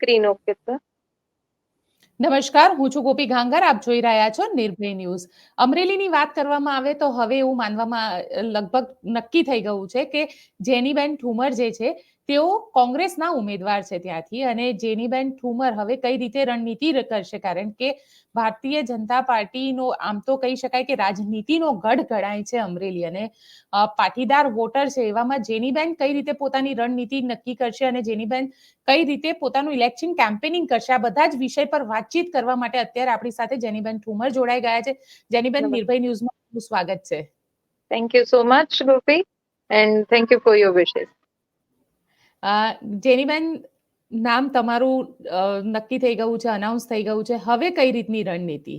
Screen okay sir. નમસ્કાર, હું છું ગોપી ઘાંગર, આપ જોઈ રહ્યા છો નિર્ભય ન્યૂઝ. અમરેલીની વાત કરવામાં આવે તો હવે એવું માનવામાં લગભગ નક્કી થઈ ગયું છે કે જેનીબેન ઠુમર જે છે તેઓ કોંગ્રેસના ઉમેદવાર છે ત્યાંથી અને જેનીબેન ઠુમર હવે કઈ રીતે રણનીતિ કરશે? કારણ કે ભારતીય જનતા પાર્ટીનો આમ તો કહી શકાય કે રાજનીતિનો ગઢ ગણાય છે અમરેલી અને પાટીદાર વોટર છે. એવામાં જેનીબેન કઈ રીતે પોતાની રણનીતિ નક્કી કરશે અને જેનીબેન કઈ રીતે પોતાનું ઇલેક્શન કેમ્પેનિંગ કરશે? આ બધા જ વિષય પર વાતચીત કરવા માટે અત્યારે આપણી સાથે જેનીબેન ઠુમર જોડાઈ ગયા છે. જેનીબેન. નિર્ભય ન્યૂઝમાં સ્વાગત છે. Thank you so much Gopi and thank you for your wishes Geniben નામ તમારું નક્કી થઈ ગયું છે અનાઉન્સ થઈ ગયું છે, હવે કઈ રીતની રણનીતિ?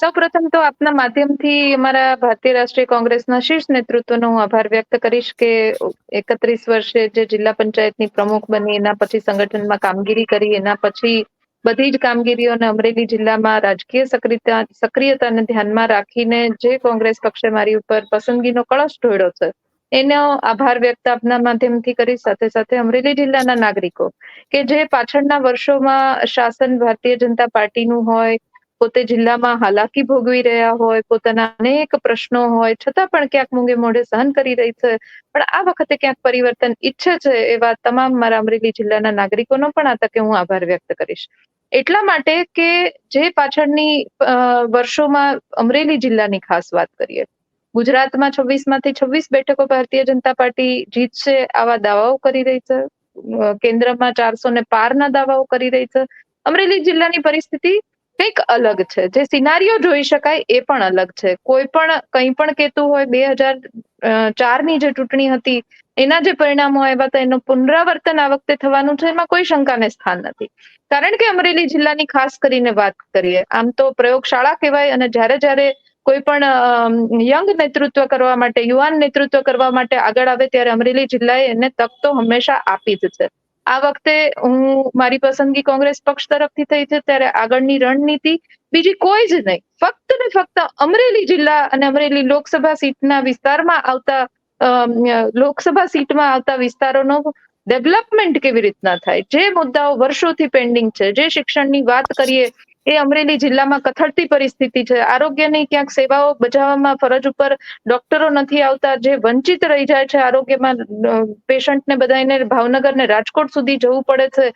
સૌપ્રથમ તો આપના માધ્યમથી અમારા ભારતીય રાષ્ટ્રીય કોંગ્રેસના શીર્ષ નેતૃત્વનો હું આભાર વ્યક્ત કરીશ કે એકત્રીસ વર્ષે જે જિલ્લા પંચાયતની પ્રમુખ બની, એના પછી સંગઠનમાં કામગીરી કરી, એના પછી બધી જ કામગીરીઓને અમરેલી જિલ્લામાં રાજકીય સક્રિયતા, સક્રિયતાને ધ્યાનમાં રાખીને જે કોંગ્રેસ પક્ષે મારી ઉપર પસંદગીનો કળશ ઢોળ્યો છે એનો આભાર વ્યક્ત આપના માધ્યમથી કરી સાથે સાથે અમરેલી જિલ્લાના નાગરિકો કે જે પાછળના વર્ષોમાં શાસન ભારતીય જનતા પાર્ટીનું હોય, પોતે જિલ્લામાં હાલાકી ભોગવી રહ્યા હોય, પોતાના અનેક પ્રશ્નો હોય, છતાં પણ ક્યાંક મૂંગે મોઢે સહન કરી રહી છે, પણ આ વખતે ક્યાંક પરિવર્તન ઈચ્છે છે એવા તમામ મારા અમરેલી જિલ્લાના નાગરિકોનો પણ આ તકે હું આભાર વ્યક્ત કરીશ. એટલા માટે કે જે પાછળની વર્ષોમાં અમરેલી જિલ્લાની ખાસ વાત કરીએ ગુજરાતમાં છવ્વીસમાંથી છવ્વીસ બેઠકો ભારતીય જનતા પાર્ટી જીતશે આવા દાવાઓ કરી રહી છે. કેન્દ્રમાં ચારસો ને પારના દાવાઓ કરી રહી છે. અમરેલી જિલ્લાની પરિસ્થિતિ કંઈક અલગ છે. જે સિનારીઓ જોઈ શકાય એ પણ અલગ છે. કોઈ પણ, કંઈ પણ કહેતું હોય બે હજાર ચારની જે ચૂંટણી હતી, એના જે પરિણામો આવ્યા હતા, એનું પુનરાવર્તન આ વખતે થવાનું છે, એમાં કોઈ શંકાને સ્થાન નથી. કારણ કે અમરેલી જિલ્લાની ખાસ કરીને વાત કરીએ, આમ તો પ્રયોગશાળા કહેવાય અને જ્યારે જ્યારે કોઈ પણ યંગ નેતૃત્વ કરવા માટે, યુવાન નેતૃત્વ કરવા માટે આગળ આવે ત્યારે અમરેલી જિલ્લાએ એને તક તો હંમેશા આપી જ છે. આ વખતે હું મારી પસંદગી કોંગ્રેસ પક્ષ તરફથી થઈ છે ત્યારે આગળની રણનીતિ બીજી કોઈ જ નહીં. ફક્ત ને ફક્ત અમરેલી જિલ્લા અને અમરેલી લોકસભા સીટના વિસ્તારમાં આવતા લોકસભા સીટમાં આવતા વિસ્તારોનો ડેવલપમેન્ટ કેવી રીતના થાય? જે મુદ્દાઓ વર્ષોથી પેન્ડિંગ છે, જે શિક્ષણની વાત કરીએ એ અમરેલી જિલ્લામાં કથળતી પરિસ્થિતિ છે. આરોગ્યની ક્યાંક સેવાઓ બજાવવામાં ફરજ ઉપર ડોક્ટરો નથી આવતા, જે વંચિત રહી જાય છે આરોગ્યમાં પેશન્ટને બધાને ભાવનગર ને રાજકોટ સુધી જવું પડે છે.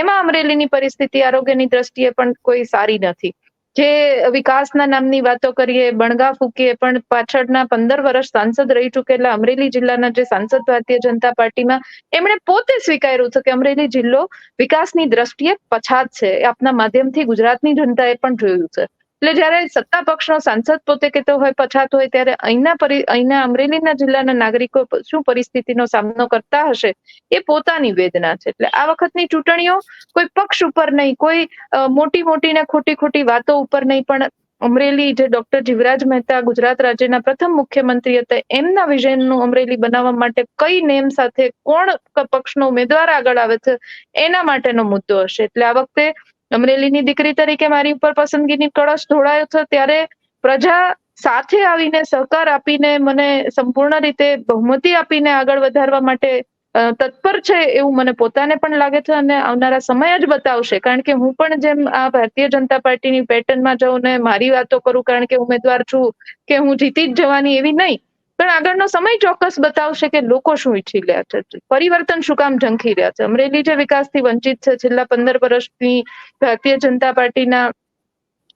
એમાં અમરેલીની પરિસ્થિતિ આરોગ્યની દ્રષ્ટિએ પણ કોઈ સારી નથી. જે વિકાસના નામની વાતો કરીએ બણગા ફૂકીએ, પણ પાછળના પંદર વર્ષ સાંસદ રહી ચૂકેલા અમરેલી જિલ્લાના જે સાંસદ ભારતીય જનતા પાર્ટીમાં, એમણે પોતે સ્વીકાર્યું છે કે અમરેલી જિલ્લો વિકાસની દ્રષ્ટિએ પછાત છે. આપના માધ્યમથી ગુજરાતની જનતાએ પણ જોયું છે. એટલે જ્યારે સત્તા પક્ષનો સાંસદ પોતે કહેતો હોય, પછાત હોય, ત્યારે અહીંના અહીંના અમરેલીના જિલ્લાના નાગરિકો શું પરિસ્થિતિનો સામનો કરતા હશે? એ પોતાની વેદના છે. એટલે આ વખતની ચૂંટણીઓ કોઈ પક્ષ ઉપર નહીં, કોઈ મોટી મોટી ને ખોટી ખોટી વાતો ઉપર નહીં, પણ અમરેલી જે ડોક્ટર જીવરાજ મહેતા ગુજરાત રાજ્યના પ્રથમ મુખ્યમંત્રી હતા, એમના વિઝનનું અમરેલી બનાવવા માટે કઈ નેમ સાથે કોણ પક્ષનો ઉમેદવાર આગળ આવે છે, એના માટેનો મુદ્દો હશે. એટલે આ વખતે અમરેલીની દીકરી તરીકે મારી ઉપર પસંદગીની કળશ ઢોળાયો છે. ત્યારે પ્રજા સાથે આવીને સહકાર આપીને મને સંપૂર્ણ રીતે બહુમતી આપીને આગળ વધારવા માટે તત્પર છે એવું મને પોતાને પણ લાગે છે અને આવનારા સમય જ બતાવશે. કારણ કે હું પણ જેમ આ ભારતીય જનતા પાર્ટીની પેટર્નમાં જાઉં ને મારી વાતો કરું, કારણ કે ઉમેદવાર છું કે હું જીતી જ જવાની એવી નહીં. પણ આગળનો સમય ચોક્કસ બતાવશે કે લોકો શું ઈચ્છી રહ્યા છે. પરિવર્તન શું કામ ઝંખી રહ્યા છે? અમરેલી જે વિકાસથી વંચિત છે, છેલ્લા પંદર વર્ષની ભારતીય જનતા પાર્ટીના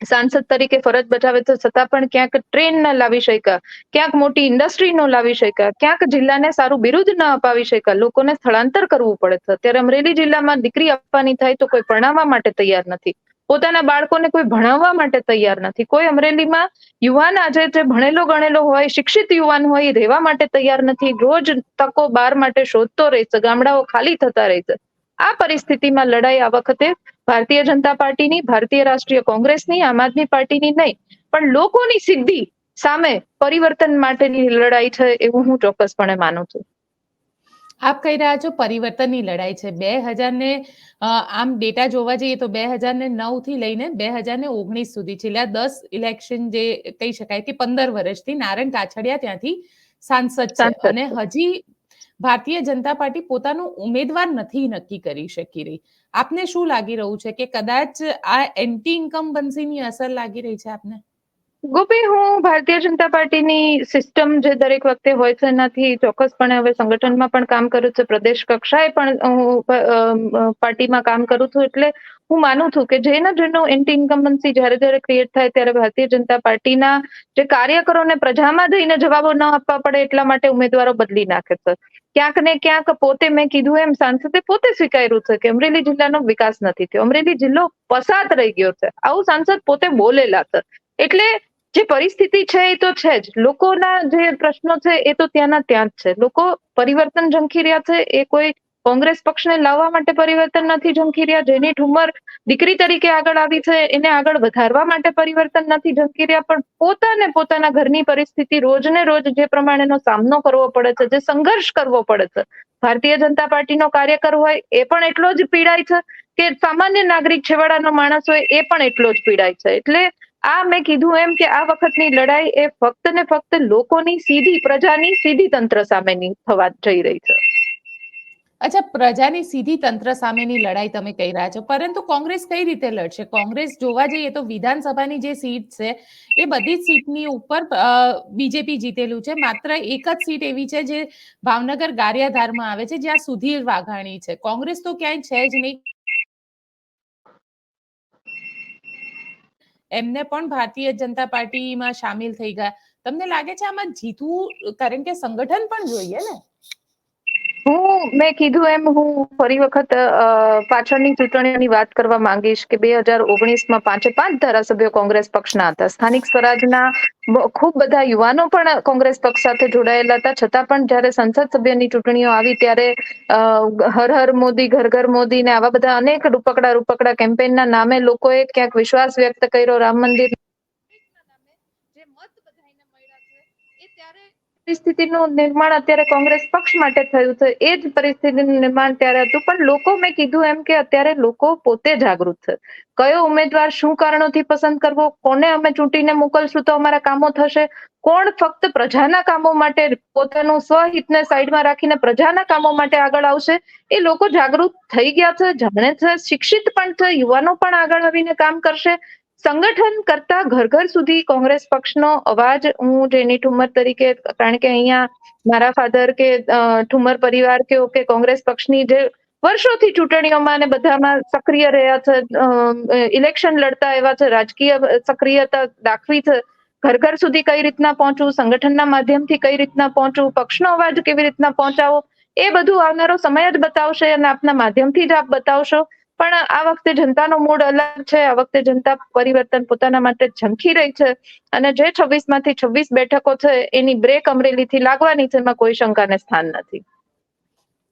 સાંસદ તરીકે ફરજ બજાવે તો છતાં પણ ક્યાંક ટ્રેન ન લાવી શક્યા, ક્યાંક મોટી ઇન્ડસ્ટ્રી ન લાવી શક્યા, ક્યાંક જિલ્લાને સારું બિરુદ ન અપાવી શક્યા. લોકોને સ્થળાંતર કરવું પડે છે. ત્યારે અમરેલી જિલ્લામાં દીકરી આપવાની થાય તો કોઈ પરણાવવા માટે તૈયાર નથી. પોતાના બાળકોને કોઈ ભણાવવા માટે તૈયાર નથી. કોઈ અમરેલીમાં યુવાન આજે જે ભણેલો ગણેલો હોય, શિક્ષિત યુવાન હોય રહેવા માટે તૈયાર નથી. રોજ તકો બાર માટે શોધતો રહે છે ગામડાઓ ખાલી થતા રહે છે આ પરિસ્થિતિમાં લડાઈ આ વખતે ભારતીય જનતા પાર્ટીની, ભારતીય રાષ્ટ્રીય કોંગ્રેસની, આમ આદમી પાર્ટીની નહીં. પણ લોકોની સિદ્ધિ સામે પરિવર્તન માટેની લડાઈ છે એવું હું ચોક્કસપણે માનું છું. આપ કહી રહ્યા છો પરિવર્તનની લડાઈ છે. બે હજારને આમ ડેટા જોવા જઈએ તો બે હજારને ને નવ લઈને બે હજારને ઓગણીસ સુધી છેલ્લા દસ ઇલેક્શન જે કહી શકાય કે પંદર વર્ષથી નારાયણ કાછડિયા ત્યાંથી સાંસદ છે. અને હજી ભારતીય જનતા પાર્ટી પોતાનું ઉમેદવાર નથી નક્કી કરી શકી રહી. આપને શું લાગી રહ્યું છે કે કદાચ આ એન્ટી ઇન્કમ્બન્સીની અસર લાગી રહી છે આપને? ગોપી, હું ભારતીય જનતા પાર્ટીની સિસ્ટમ જે દરેક વખતે હોય છે, એનાથી ચોક્કસપણે હવે સંગઠનમાં પણ કામ કરું છું. પ્રદેશ કક્ષાએ પણ હું પાર્ટીમાં કામ કરું છું. એટલે હું માનું છું કે જેના જેનો એન્ટી ઇન્કમ્બન્સી જ્યારે જ્યારે ક્રિએટ થાય ત્યારે ભારતીય જનતા પાર્ટીના જે કાર્યકરોને પ્રજામાં જઈને જવાબો ન આપવા પડે એટલા માટે ઉમેદવારો બદલી નાખે છે. ક્યાંક ને ક્યાંક પોતે મેં કીધું એમ, સાંસદે પોતે સ્વીકાર્યું છે કે અમરેલી જિલ્લાનો વિકાસ નથી થયો. અમરેલી જિલ્લો પસાત રહી ગયો છે. આવું સાંસદ પોતે બોલેલા છે. એટલે જે પરિસ્થિતિ છે એ તો છે જ. લોકોના જે પ્રશ્નો છે એ તો ત્યાંના ત્યાં જ છે. લોકો પરિવર્તન ઝંખી રહ્યા છે, એ કોઈ કોંગ્રેસ પક્ષને લાવવા માટે પરિવર્તન નથી ઝંખી રહ્યા, જેની ઠુમર દીકરી તરીકે આગળ આવી છે, એને આગળ વધારવા માટે પરિવર્તન નથી ઝંખી રહ્યા, પણ પોતાને પોતાના ઘરની પરિસ્થિતિ રોજને રોજ જે પ્રમાણેનો સામનો કરવો પડે છે, જે સંઘર્ષ કરવો પડે છે, ભારતીય જનતા પાર્ટીનો કાર્યકર હોય એ પણ એટલો જ પીડાય છે કે સામાન્ય નાગરિક છેવાડાનો માણસ હોય એ પણ એટલો જ પીડાય છે. એટલે આ મેં કીધું એમ કે આ વખતની લડાઈ એ ફક્ત ને ફક્ત લોકોની સીધી, પ્રજાની સીધી તંત્ર સામેની થવા જઈ રહી છે. અચ્છા, પ્રજાની સીધી તંત્ર સામેની લડાઈ તમે કહી રહ્યા છો. પરંતુ કોંગ્રેસ કઈ રીતે લડશે? કોંગ્રેસ જોવા જઈએ તો વિધાનસભાની જે સીટ છે, એ બધી જ સીટની ઉપર બીજેપી જીતેલું છે. માત્ર એક જ સીટ એવી છે જે ભાવનગર ગારિયાધારમાં આવે છે, જ્યાં સુધીર વાઘાણી છે. કોંગ્રેસ તો ક્યાંય છે જ નહીં. એમને પણ ભારતીય જનતા પાર્ટીમાં સામેલ થઈ ગયા. તમને લાગે છે આમાં જીતવું કારણ કે સંગઠન પણ જોઈએ ને? મેં કીધું એમ, હું ફરી વખત પાછળની ચૂંટણીઓની વાત કરવા માંગીશ કે બે હજાર ઓગણીસમાં પાંચે પાંચ ધારાસભ્યો કોંગ્રેસ પક્ષના હતા. સ્થાનિક સ્વરાજના ખૂબ બધા યુવાનો પણ કોંગ્રેસ પક્ષ સાથે જોડાયેલા હતા. છતાં પણ જ્યારે સંસદ સભ્યની ચૂંટણીઓ આવી ત્યારે હર હર મોદી, ઘર ઘર મોદી ને આવા બધા અનેક રૂપકડા રૂપકડા કેમ્પેનના નામે લોકોએ ક્યાંક વિશ્વાસ વ્યક્ત કર્યો. રામ મંદિર જે મત બધાઈને મળ્યા છે એ ત્યારે પરિસ્થિતિનું નિર્માણ અત્યારે કોંગ્રેસ પક્ષ માટે થયું છે. એ જ પરિસ્થિતિનું નિર્માણ ત્યારે હતું. પણ લોકો મેં કીધું એમ કે અત્યારે લોકો પોતે જાગૃત છે. કયો ઉમેદવાર શું કારણોથી પસંદ કરવો? કોને અમે ચૂંટીને મોકલશું તો અમારા કામો થશે? કોણ ફક્ત પ્રજાના કામો માટે પોતાનું સ્વહિતને સાઈડમાં રાખીને પ્રજાના કામો માટે આગળ આવશે? એ લોકો જાગૃત થઈ ગયા છે. જાણે છે, શિક્ષિત પણ છે, યુવાનો પણ આગળ આવીને કામ કરશે. સંગઠન કરતા ઘર ઘર સુધી કોંગ્રેસ પક્ષનો અવાજ હું જેની ઠુમર તરીકે, કારણ કે અહીંયા મારા ફાધર કે ઠુમર પરિવાર કે કે કોંગ્રેસ પક્ષની જે વર્ષોથી ચૂંટણીઓમાં અને બધામાં સક્રિય રહ્યા છે ઇલેક્શન લડતા એવા છે, રાજકીય સક્રિયતા દાખવી છે, ઘર ઘર સુધી કઈ રીતના પહોંચવું, સંગઠનના માધ્યમથી કઈ રીતના પહોંચવું, પક્ષનો અવાજ કેવી રીતના પહોંચાવો એ બધું આવનારો સમય જ બતાવશે અને આપના માધ્યમથી જ આપ બતાવશો. પણ આ વખતે જનતાનો મૂડ અલગ છે. આ વખતે જનતા પરિવર્તન પોતાના માટે ઝંખી રહી છે અને જે છવ્વીસમાંથી છવ્વીસ બેઠકો છે એની બ્રેક અમરેલીથી લાગવાની છે એમાં કોઈ શંકાને સ્થાન નથી.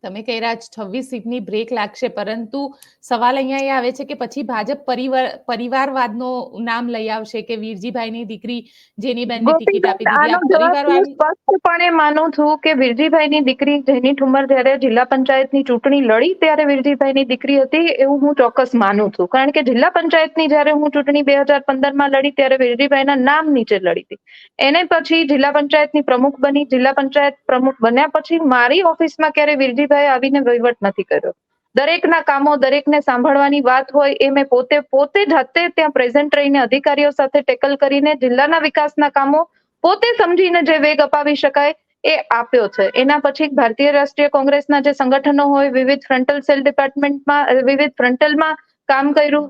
તમે કહી રહ્યા છો છવ્વીસ સીટની બ્રેક લાગશે પરંતુ સવાલ અહીંયા એ આવે છે કે પછી ભાજપ પરિવાર પરિવારવાદનો નામ લઈ આવશે કે વીરજીભાઈની દીકરી જેની બેનને ટિકિટ આપી દીધી? પરિવારવાદ સ્પષ્ટપણે માનું છું કે વીરજીભાઈની દીકરી જેની ઠુમર જ્યારે જિલ્લા પંચાયતની ચૂંટણી લડી ત્યારે વીરજીભાઈની દીકરી હતી એવું હું ચોક્કસ માનું છું. કારણ કે જિલ્લા પંચાયતની જ્યારે હું ચૂંટણી બે હજાર પંદરમાં લડી ત્યારે વીરજીભાઈના નામ નીચે લડી હતી. એને પછી જિલ્લા પંચાયતની પ્રમુખ બની જિલ્લા પંચાયત પ્રમુખ બન્યા પછી મારી ઓફિસમાં ક્યારે વીરજીભાઈ આવીને વહીવટ નથી કર્યો. દરેકના કામો દરેકને સાંભળવાની વાત હોય એ મેં પોતે પોતે જાતે ત્યાં પ્રેઝન્ટ રહીને અધિકારીઓ સાથે ટેકલ કરીને જિલ્લાના વિકાસના કામો પોતે સમજીને જે વેગ અપાવી શકાય એ આપ્યો છે. એના પછી ભારતીય રાષ્ટ્રીય કોંગ્રેસના જે સંગઠનો હોય, વિવિધ ફ્રન્ટલ સેલ ડિપાર્ટમેન્ટમાં વિવિધ ફ્રન્ટલમાં કામ કર્યું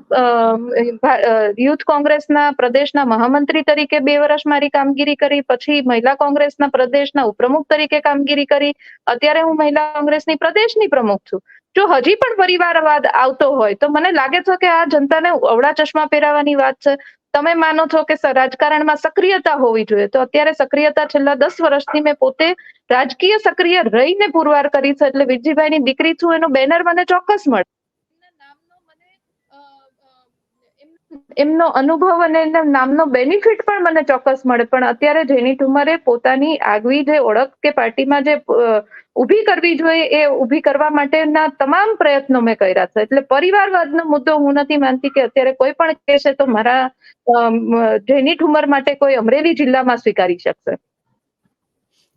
યુથ કોંગ્રેસના પ્રદેશના મહામંત્રી તરીકે બે વર્ષ મારી કામગીરી કરી, પછી મહિલા કોંગ્રેસના પ્રદેશના ઉપપ્રમુખ તરીકે કામગીરી કરી. અત્યારે હું મહિલા કોંગ્રેસની પ્રદેશની પ્રમુખ છું. જો હજી પણ પરિવારવાદ આવતો હોય, તો મને લાગે છે કે આ જનતાને અવળા ચશ્મા પહેરાવાની વાત છે. તમે માનો છો કે રાજકારણમાં સક્રિયતા હોવી જોઈએ, તો અત્યારે સક્રિયતા છેલ્લા દસ વર્ષથી મેં પોતે રાજકીય સક્રિય રહીને પુરવાર કરી છે, એટલે વિરજીભાઈની દીકરી છું, એનું બેનર મને ચોક્કસ મળે એમનો અનુભવ અને એમના નામનો બેનિફિટ પણ મને ચોક્કસ મળે. પણ અત્યારે જેની ઠુમરે પોતાની આગવી જે ઓળખ કે પાર્ટીમાં જે ઊભી કરવી જોઈએ એ ઊભી કરવા માટેના તમામ પ્રયત્નો મેં કર્યા છે. એટલે પરિવારવાદનો મુદ્દો હું નથી માનતી કે અત્યારે કોઈ પણ કહેશે તો મારા જેની ઠુમર માટે કોઈ અમરેલી જિલ્લામાં સ્વીકારી શકશે.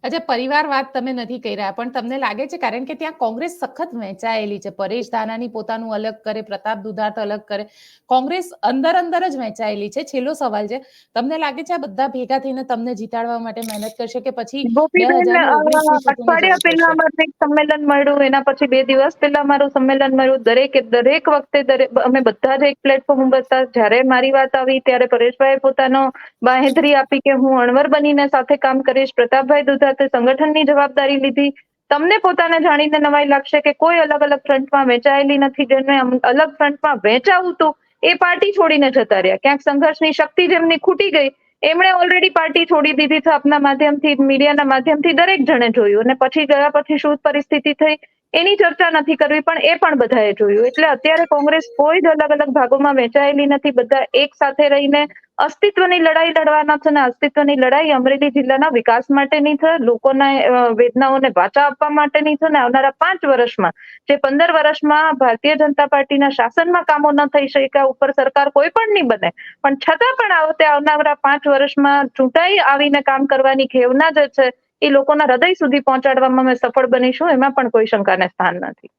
અચ્છા પરિવારવાદ તમે નથી કહી રહ્યા પણ તમને લાગે છે? કારણ કે ત્યાં કોંગ્રેસ સખત વહેંચાયેલી છે. પરેશ ધાનાની પોતાનું અલગ કરે પ્રતાપ દુધાત અલગ કરે. કોંગ્રેસ અંદર અંદર જ વહેંચાયેલી છે. છેલ્લો સવાલ છે. તમને લાગે છે આ બધા ભેગા થઈને તમને જીતાડવા માટે મહેનત કરશે કે પછી ગોપીબેન 2019 અ, ની ચૂંટણીની અઠવાડિયા પહેલા પડશે? એક સંમેલન મળ્યું એના પછી બે દિવસ પહેલા મારું સંમેલન મળ્યું. દરેક દરેક વખતે દરેક અમે બધા જ એક પ્લેટફોર્મ બતા હતા. જ્યારે મારી વાત આવી ત્યારે પરેશભાઈ પોતાનો બાહેધરી આપી કે હું અણવર બનીને સાથે કામ કરીશ. પ્રતાપભાઈ દુધાતે સંગઠનની જવાબદારી લીધી. તમને પોતાને જાણીને નવાઈ લાગશે કે કોઈ અલગ અલગ ફ્રન્ટમાં વેચાયેલી નથી, જેને અલગ ફ્રન્ટમાં વેચાવું તો એ પાર્ટી છોડીને જતા રહ્યા. ક્યાંક સંઘર્ષની શક્તિ જેમની ખૂટી ગઈ, એમણે ઓલરેડી પાર્ટી છોડી દીધી છે આપના માધ્યમથી, મીડિયાના માધ્યમથી દરેક જણે જોયું અને પછી ગયા પછી શું પરિસ્થિતિ થઈ, એની ચર્ચા નથી કરવી, પણ એ પણ બધાએ જોયું. એટલે અત્યારે કોંગ્રેસ કોઈ જ અલગ અલગ ભાગોમાં વહેંચાયેલી નથી, બધા એક સાથે રહીને અસ્તિત્વની લડાઈ લડવાના છે અને અસ્તિત્વની લડાઈ અમરેલી જિલ્લાના વિકાસ માટેની છે. લોકોના વેદનાઓને વાચા આપવા માટેની છે અને આવનારા પાંચ વર્ષમાં, જે પંદર વર્ષમાં ભારતીય જનતા પાર્ટીના શાસનમાં કામો ન થઈ શક્યા ઉપર સરકાર કોઈ પણ નહીં બને, પણ છતાં પણ આવો તે આવનારા પાંચ વર્ષમાં ચૂંટાઈ આવીને કામ કરવાની ખેવના જે છે, એ લોકોના હૃદય સુધી પહોંચાડવામાં અમે સફળ બનીશું, એમાં પણ કોઈ શંકાને સ્થાન નથી.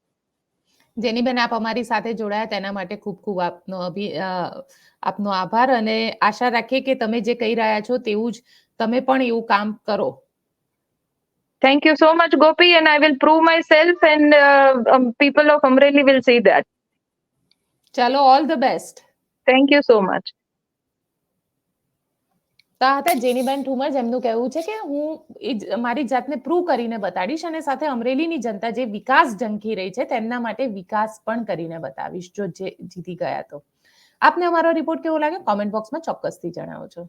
જેનીબેન આપ અમારી સાથે જોડાયા તેના માટે ખૂબ ખૂબ આપનો અભિ આપનો આભાર અને આશા રાખીએ કે તમે જે કહી રહ્યા છો તેવું જ તમે પણ એવું કામ કરો you so much, Gopi, and I will prove myself, and uh, um, people of Amreli will see that. ચાલો all the best Thank you so much. તો હતા જેનીબેન ઠુમર, જેમનું કહેવું છે કે હું મારી જાતને પ્રૂવ કરીને બતાડીશ અને સાથે અમરેલીની જનતા જે વિકાસ ઝંખી રહી છે, તેમના માટે વિકાસ પણ કરીને બતાવીશ, જો જે જીતી ગયા તો. આપને અમારો રિપોર્ટ કેવો લાગે કોમેન્ટ બોક્સમાં ચોક્કસથી જણાવજો.